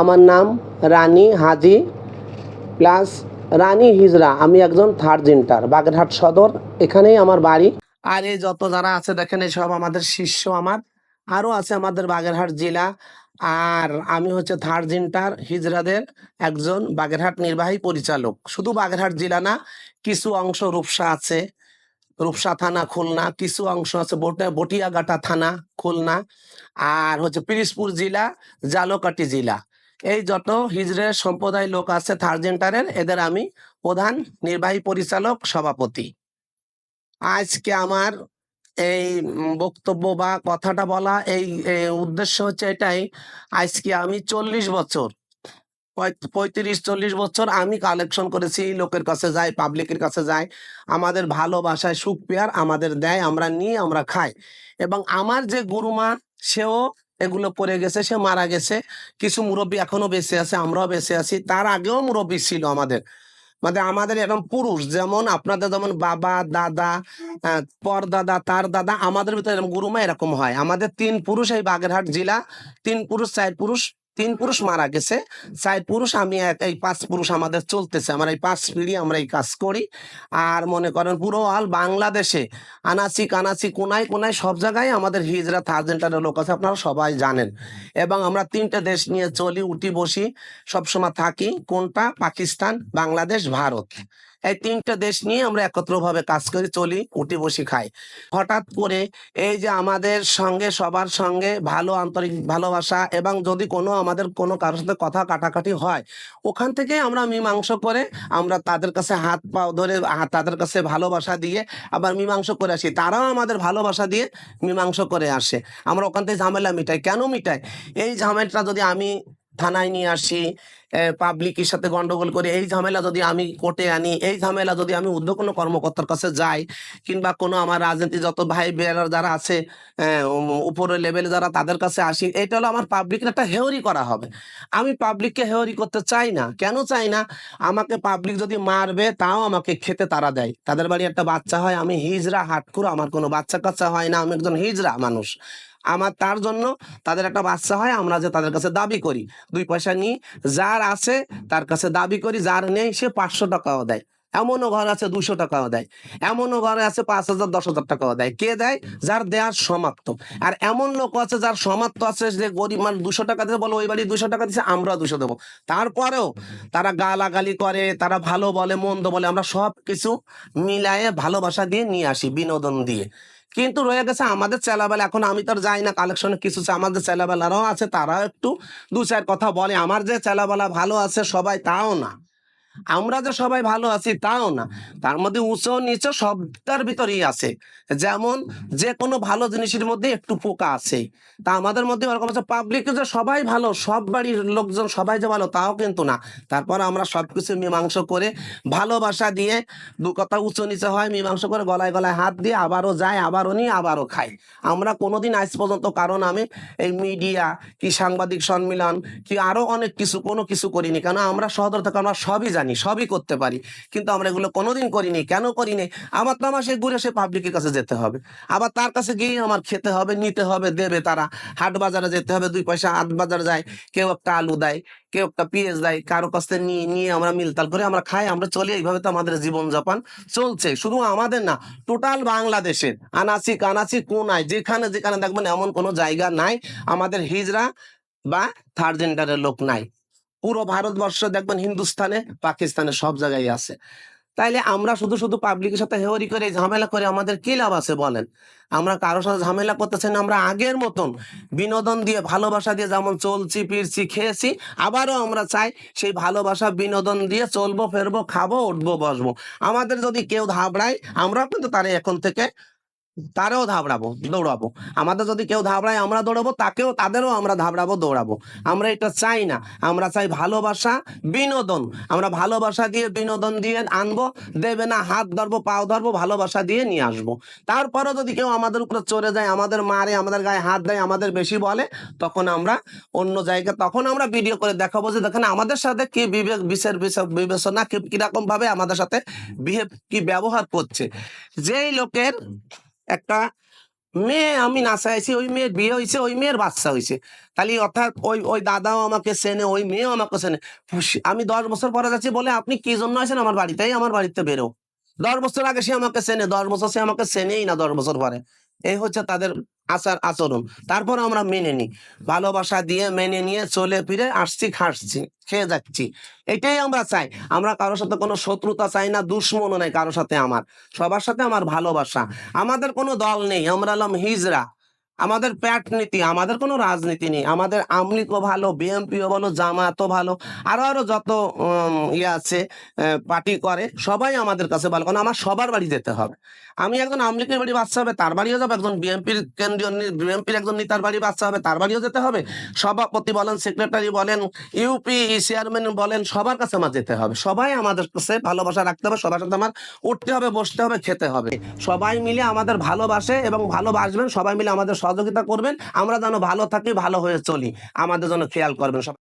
আমার নাম রানী হাজি প্লাস রানী হিজরা। আমি একজন থার্ড জেন্টার বাগেরহাট সদর, এখানেই আমার বাড়ি। আর এই যত যারা আছে দেখেন, এই সব আমাদের শিষ্য আমার। আরও আছে আমাদের বাগেরহাট জেলা। আর আমি হচ্ছে থার্ড জেন্টার হিজরাদের একজন বাগেরহাট নির্বাহী পরিচালক। শুধু বাগেরহাট জেলা না, কিছু অংশ রূপসা আছে। রূপসা থানা খুলনা, কিছু অংশ আছে বটে, বটিয়াঘাটা থানা খুলনা। আর হচ্ছে পিরিজপুর জেলা জালকাটি জেলা। এই যত হিজড়ের সম্প্রদায় লোক আছে থার্ড জেন্টারের এদের আমি প্রধান নির্বাহী পরিচালক, সভাপতি। আজকে আমার এই বক্তব্য বা কথাটা বলা, এই উদ্দেশ্য হচ্ছে এটাই, আজকে আমি চল্লিশ বছর পঁয়ত্রিশ, চল্লিশ বছর আমি কালেকশন করেছি, লোকের কাছে যাই পাবলিকের কাছে যাই, আমাদের ভালোবাসায় সুখ পেয়ার আমাদের দেয়, আমরা নিয়ে আমরা খাই। এবং আমার যে গুরুমা, সেও এগুলো পড়ে গেছে, সে মারা গেছে। কিছু মুরব্বী এখনও বেঁচে আছে, আমরাও বেঁচে আছি। তার আগেও মুরব্বী ছিল আমাদের। মানে আমাদের এরকম পুরুষ, যেমন আপনাদের যেমন বাবা, দাদা পর দাদা তার দাদা, আমাদের ভিতরে এরকম গুরুমা এরকম হয়। আমাদের তিন পুরুষ এই বাগেরহাট জেলা, তিন পুরুষ, চার পুরুষ তিন পুরুষ মারা গেছে, চার পুরুষ, আমি এই পাঁচ পুরুষ আমাদের চলতেছে। আমরা এই পাঁচ পিড়ি আমরা এই কাজ করি। আর মনে করেন পুরো অল বাংলাদেশে, আনাচি কানাচি, কোনায় কোনায় সব জায়গায় আমাদের হিজরা থার্জেন্টারের লোক আছে, আপনারা সবাই জানেন। এবং আমরা তিনটে দেশ নিয়ে চলি, উঠি, বসি, সবসময় থাকি। কোনটা? পাকিস্তান, বাংলাদেশ, ভারত। এই তিনটা দেশ নিয়ে আমরা একত্রভাবে কাজ করি, চলি, উঠি, বসি, খাই। হঠাৎ করে এই যে আমাদের সঙ্গে, সবার সঙ্গে ভালো আন্তরিক ভালোবাসা এবং যদি কোনো আমাদের কোনো কারোর সাথে কথা কাটাকাটি হয়, ওখান থেকে আমরা মীমাংস করে আমরা তাদের কাছে হাত পা ধরে তাদের কাছে ভালোবাসা দিয়ে আবার মীমাংস করে আসি। তারাও আমাদের ভালোবাসা দিয়ে মীমাংস করে আসে। আমরা ওখান থেকে ঝামেলা মিটাই। কেন মিটাই? এই ঝামেলাটা যদি আমি থানায় নিয়ে আসি পাবলিকের সাথে গন্ডগোল করে, এই ঝামেলা যদি আমি কোর্টে আনি, এই ঝামেলা যদি আমি উদ্ধ কোনো কর্মকর্তার কাছে যাই, কিংবা কোনো আমার রাজনীতি যত ভাই বেয়ারা যারা আছে উপরের লেভেলে যারা তাদের কাছে আসি, এটা হলো আমার পাবলিকের একটা হেওরি করা হবে। আমি পাবলিককে হেওরি করতে চাই না। কেন চাই না? আমাকে পাবলিক যদি মারবে, তাও আমাকে খেতে তারা দেয়। তাদের বাড়ি একটা বাচ্চা হয়, আমি হিজরা হাটকুর আমার কোনো বাচ্চা কাচ্চা হয় না, আমি একজন হিজরা মানুষ। আমার তার জন্য তাদের একটা বাচ্চা হয়, আমরা যে তাদের কাছে দাবি করি। দুই পয়সা নিই যার আছে তার কাছে দাবি করি, যার নেই সে পাঁচশো টাকাও দেয়। এমনও ঘর আছে দুশো টাকাও দেয়। এমনও ঘরে আছে পাঁচ হাজার, দশ হাজার টাকাও দেয়। কে দেয়? যার দেয়ার সমাপ্ত। আর এমন লোক আছে যার সমাপ্ত আছে, যে গরিব মানে দুশো টাকা দিয়ে বলো ওই বাড়ি দুশো টাকা দিচ্ছে আমরা দুশো দেবো। তারপরেও তারা গালাগালি করে, তারা ভালো বলে, মন্দ বলে, আমরা সব কিছু মিলায়ে ভালোবাসা দিয়ে নিয়ে আসি, বিনোদন দিয়ে। কিন্তু রয়ে গেছে আমাদের চেলাবেলা এখন আমি তো যাই না কালেকশনে কিছু আমাদের চেলাবেলারাও আছে, তারাও একটু দু চার কথা বলে। আমার যে চেলাবেলা ভালো আছে সবাই তাও না। আমরা যে সবাই ভালো আছি তাও না। তার মধ্যে উঁচু নিচু সবটার ভিতরেই আছে। যেমন যে কোনো ভালো জিনিসের মধ্যে একটু পোকা আছে। তা আমাদের মধ্যে ওরকম আছে পাবলিক যে সবাই ভালো সব বাড়ির লোকজন সবাই যে ভালো তাও কিন্তু না। তারপর আমরা সব কিছু মীমাংস করে ভালোবাসা দিয়ে দু কথা উঁচু নিচে হয় মীমাংস করে গলায় গলায় হাত দিয়ে আবারও যায় আবারও নিয়ে আবারও খাই আমরা কোনোদিন আজ পর্যন্ত কারণ আমি এই মিডিয়া কি সাংবাদিক সম্মেলন কি আরও অনেক কিছু কোনো কিছু করিনি। কেন? আমরা সদর থেকে আমরা সবই জানি। সবই করতে পারি। কিন্তু আমরা এগুলো কোনোদিন করিনি। কেন করিনি? আমার তো আমার সে ঘুরে সে পাবলিকের কাছে যেতে হবে। আবার তার কাছে গিয়ে আমার খেতে হবে, নিতে হবে, দেবে তারা। হাট বাজারে যেতে হবে, দুই পয়সা হাট বাজারে যায়, কেউ একটা আলু দেয়, কেউ একটা পেঁয়াজ দেয়, কারও কাছ থেকে নিয়ে নিয়ে আমরা মিলতাল করে আমরা খাই, আমরা চলি, এইভাবে তো আমাদের জীবনযাপন চলছে। শুধু আমাদের না টোটাল বাংলাদেশের, আনাচি, কানাচি, কোনায়, যেখানে যেখানে দেখবেন এমন কোনো জায়গা নাই, আমাদের হিজরা বা থার্ড জেন্ডারের লোক নাই। পুরো ভারতবর্ষ দেখবেন হিন্দুস্তানে, পাকিস্তানে সব জায়গায় আছে। তাইলে আমরা শুধু শুধু পাবলিকের সাথে হেওরি করে, ঝামেলা করে আমাদের কি লাভ আছে বলেন? আমরা কারোর সাথে ঝামেলা করতেছি না, আমরা আগের মতন বিনোদন দিয়ে, ভালোবাসা দিয়ে যেমন চলছি, ফিরছি, খেয়েছি, আবারও আমরা চাই সেই ভালোবাসা, বিনোদন দিয়ে চলবো, ফেরবো, খাব, উঠবো, বসবো। আমাদের যদি কেউ ধাবড়ায় আমরাও কিন্তু তারে এখন থেকে তারেও ধাবড়াবো, দৌড়াবো। আমাদের যদি কেউ ধাবড়ায়, আমরা দৌড়াবো, তাকেও, তাদেরও আমরা ধাবড়াবো, দৌড়াবো। আমরা এটা চাই না। আমরা চাই ভালোবাসা, বিনোদন। আমরা ভালোবাসা দিয়ে বিনোদন দিয়ে আনব, দেবে না, হাত ধরবো, পাও ধরবো, ভালোবাসা দিয়ে নিয়ে আসব। তারপরও যদি কেউ আমাদের উপরে চড়ে যায়, আমাদের মারে, আমাদের গায়ে হাত দেয়, আমাদের বেশি বলে, তখন আমরা অন্য জায়গায়, তখন আমরা ভিডিও করে দেখাবো যে, দেখেন, আমাদের সাথে কি বিবেক বিচার বিবেচনা কীরকম ভাবে আমাদের সাথে বিহেভ কি ব্যবহার করছে। যেই লোকের একটা মেয়ে আমি না আছি ওই মেয়ের বিয়ে হয়েছে ওই মেয়ের বাচ্চা হয়েছে তাহলে অর্থাৎ ওই ওই দাদাও আমাকে চেনে, ওই মেয়েও আমাকে চেনে। আমি দশ বছর পরে যাচ্ছি বলে আপনি কি জন্য আছেন আমার বাড়িতে আমার বাড়িতে বেরো। দশ বছর আগে সে আমাকে চেনে, দশ বছর সে আমাকে চেনেই না দশ বছর পরে। এই হচ্ছে তাদের আচার আচরণ। তারপর আমরা মেনে নিই। ভালোবাসা দিয়ে মেনে নিয়ে চলে ফিরে আসছি, খাসছি, খেয়ে যাচ্ছি। এটাই আমরা চাই। আমরা কারোর সাথে কোনো শত্রুতা চাই না, দুশ্মনও নাই কারোর সাথে আমার। সবার সাথে আমার ভালোবাসা। আমাদের কোনো দল নেই। আমরা হলাম হিজরা। আমাদের প্যাট নীতি, আমাদের কোনো রাজনীতি নেই। আমাদের আমলিকও ভালো বিএনপিও ভালো জামাতও ভালো, আরও আরও যত ইয়ে আছে পার্টি করে, সবাই আমাদের কাছে ভালো। কারণ আমার সবার বাড়ি যেতে হবে। আমি একজন আমলিকের বাড়ি বাচ্চা হবে, তার বাড়িও যাবে। একজন বিএনপির কেন্দ্রীয় বিএনপির একজন নেতার বাড়ি বাচ্চা হবে, তার বাড়িও যেতে হবে। সভাপতি বলেন, সেক্রেটারি বলেন, ইউপি চেয়ারম্যান বলেন, সবার কাছে আমার যেতে হবে। সবাই আমাদের কাছে ভালোবাসা রাখতে হবে, সবার সাথে আমার উঠতে হবে, বসতে হবে, খেতে হবে। সবাই মিলে আমাদের ভালোবাসে এবং ভালোবাসবেন, সবাই মিলে আমাদের সহযোগিতা করবেন। আমরা যেন ভালো থাকি ভালো হয়ে চলি। আমাদের জন্য খেয়াল করবেন। সবাই